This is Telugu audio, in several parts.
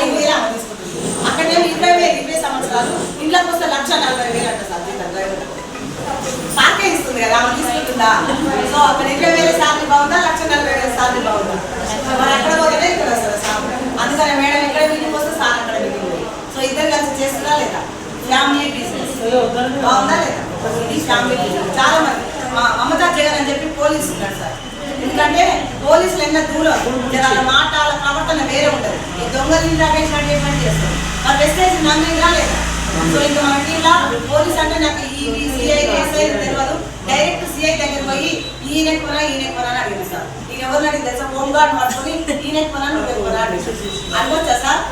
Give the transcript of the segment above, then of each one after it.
ఐదు వేలు ఆమె తీసుకుంటుంది. అక్కడేమో ఇరవై వేలు ఇరవై సంవత్సరాలు ఇంట్లోకి వస్తే లక్ష నలభై వేలు అంట సార్ జీతం డ్రైవర్ సాకే ఇస్తుంది కదా ఆమె తీసుకుంటుందా? సో అక్కడ ఇరవై వేల సాలరీ బాగుందా లక్ష నలభై వేల సాలరీ బాగుందా? మరి అక్కడ పోతేనే ఇక్కడ వస్తారు సార్. అందుకని మేడం ఇక్కడ మీటింగ్ వస్తే సార్ అక్కడ మీటింగ్ సో ఇద్దరు కలిసి చేస్తుందా లేదా? ఫ్యామిలీ బిజినెస్ బాగుందా లేదా? ఇది ఫ్యామిలీ బిజినెస్ చాలా మంది. మా మమతా జగన్ అని చెప్పి పోలీసు ఉన్నారు సార్. ఎందుకంటే పోలీసులు ఎంత దూరం? వాళ్ళ మాట వాళ్ళ ప్రవర్తన వేరే ఉంటుంది. ఈ దొంగలు రాకేష్ రెడ్డి చేస్తారు? మరి వెస్టేజ్ నమ్మి సో ఇంకా మనకి ఇలా పోలీస్ అంటే నాకు ఈ సిఐ ఎస్ఐ తెలియదు డైరెక్ట్ సిఐ దగ్గర పోయి ఈయన కొనా ఈయన కొనా అని అడిగింది సార్. ఇక ఎవరు అడిగింది తెలుసా? హోమ్ గార్డ్ పట్టుకొని ఈయన కొనా నువ్వే కొనా అనుకోవచ్చా సార్?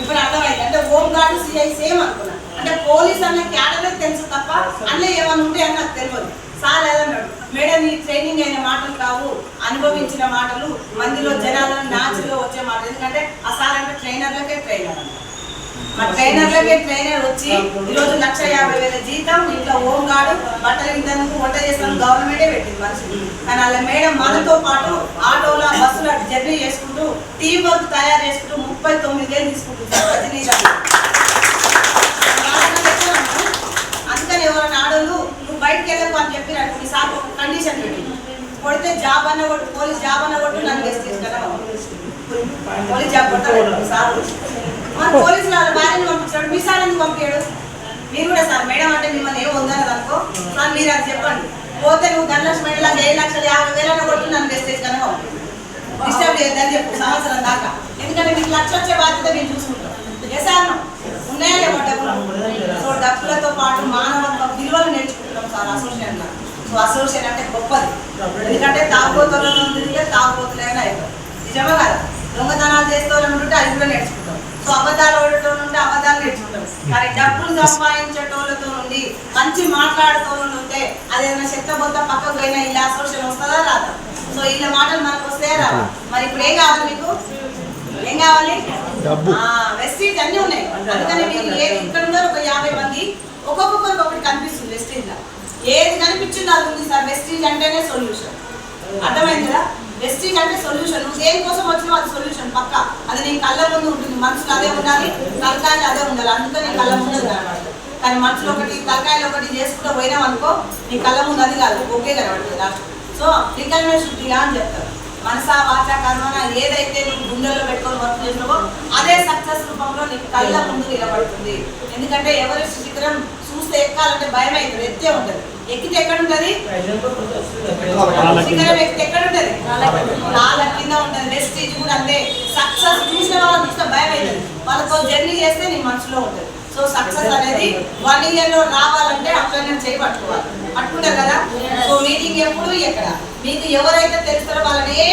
ఇప్పుడు అర్థమైంది. అంటే హోమ్ గార్డ్ సిఐ సేమ్ అనుకున్నా. అంటే పోలీస్ అనే క్యాడర్ తెలుసు తప్ప అన్నీ ఏమైనా ఉంటే అని నాకు తెలియదు సార్ ఏదన్నాడు మేడం ఈ ట్రైనింగ్ అయిన మాటలు కావు. అనుభవించిన మాటలు మందిలో జనాలను నాచులో వచ్చే మాటలు. ఎందుకంటే ఆ సార్ అంటే ట్రైనర్లకే ట్రైనర్ అన్నమాట. మా ట్రైనర్లకే ట్రైనర్ వచ్చి ఈరోజు లక్ష యాభై వేల జీతం ఇంట్లో హోమ్ గార్డు బట్టలు ఇంతకు వంట చేస్తాను గవర్నమెంటే పెట్టింది మనిషి కానీ అలా మేడం మనతో పాటు ఆటోలో బస్సులో జర్నీ చేసుకుంటూ టీం వర్క్ తయారు చేసుకుంటూ ముప్పై తొమ్మిది వేలు తీసుకుంటుంది సార్ నువ్వు అని చెప్పినట్టు మీ సార్ కండిషన్ పెట్టి. కొడితే జాబ్ అన్న కొట్టు పోలీస్ జాబ్ అన్న కొట్టు నన్ను వేస్ట్ తీసుకురా పోలీస్ జాబ్ కొట్టాడు సార్ మన పోలీసులు వాళ్ళ భార్యను పంపించాడు మీ సార్ ఎందుకు పంపించాడు? మీరు కూడా సార్ మేడం అంటే మిమ్మల్ని ఏం ఉందని అనుకో? సార్ మీరు అది చెప్పండి. పోతే నువ్వు ధనలక్ష్మి మేడం ఏడు లక్షల యాభై వేలన్న కొట్టు నన్ను వేస్ట్ కనుక డిస్టర్బ్ చేయొద్దని చెప్పు సంవత్సరం దాకా. ఎందుకంటే మీకు లక్ష వచ్చే బాధ్యత మేము చూసుకుంటాం ఏ సార్ ఉన్నాయా లేవా డబ్బులు సో డబ్బులతో పాటు మానవ విలువలు సార్ అసోసియేషన్ సో అసోసియేషన్ అంటే గొప్పది. ఎందుకంటే తాగుబోతులను తిరిగే తాగుబోతులైనా అయిపోయి. నిజమే కదా? దొంగతనాలు చేస్తూ ఉంటే అది కూడా నేర్చుకుంటాం సో అబద్ధాలు ఓడటం నుండి అబద్ధాలు నేర్చుకుంటాం కానీ డబ్బులు సంపాదించేటోళ్ళతో నుండి మంచి మాట్లాడుతూ ఉంటే అదేదైనా చెత్తబోత పక్కకు పోయినా ఇలా అసోసియేషన్ వస్తుందా రాదా? సో ఇలా మాటలు మనకు వస్తే రావా? మరి ఇప్పుడు ఏం కావాలి మీకు? ఏం కావాలి. వెస్టీజ్ అన్నీ ఉన్నాయి. అందుకని మీరు ఏది ఇక్కడ ఉన్నారు ఒక యాభై మంది. ఒక్కొక్కరికి ఒకటి కనిపిస్తుంది వెస్టీజ్లో ఏది కనిపించిందో అది ఉంది సార్. వెస్టీజ్ అంటేనే సొల్యూషన్ అర్థమైంది కదా వెస్టీజ్ అంటే సొల్యూషన్ నువ్వు దేనికోసం వచ్చినావు అది సొల్యూషన్ పక్క. అది నీ కళ్ళ ముందు ఉంటుంది. మనసులో అదే ఉండాలి తలకాయలు అదే ఉండాలి. అందుకని నీ కళ్ళ ముందు కనబడదు కానీ మనసులో ఒకటి తలకాయలు ఒకటి చేసుకుంటూ పోయినాం అనుకో నీ కళ్ళ ముందు అది కాదు. ఓకే కనబడుతుంది లాస్ట్ సో రికల్మే శుద్ధిగా అని చెప్తారు. మనసా వాచ కర్మన ఏదైతే నువ్వు గుండెల్లో పెట్టుకొని వర్క్ చేసినావో అదే సక్సెస్ రూపంలో నీకు కళ్ళ ముందు నిలబడుతుంది. ఎందుకంటే ఎవరెస్ట్ శిఖరం చూస్తే ఎక్కాలంటే భయం అవుతుంది ఎత్తే ఉంటుంది. ఎక్కితే ఎక్కడ ఉంటుంది శిఖరం ఎక్కితే ఎక్కడ ఉంటుంది నాలుగు కింద ఉంటుంది వెస్టీజ్ కూడా అంతే. సక్సెస్ చూసిన వాళ్ళని చూస్తే భయం అవుతుంది వాళ్ళతో జర్నీ చేస్తే నీ మనసులో ఉంటుంది. సో సక్సెస్ అనేది వన్ ఇయర్లో రావాలంటే అక్కడ నేను చేయి పట్టుకోవాలి పట్టుకుంటారు కదా? సో మీటింగ్ ఎప్పుడు ఎక్కడ? మీకు ఎవరైతే తెలుస్తారో వాళ్ళని ఏ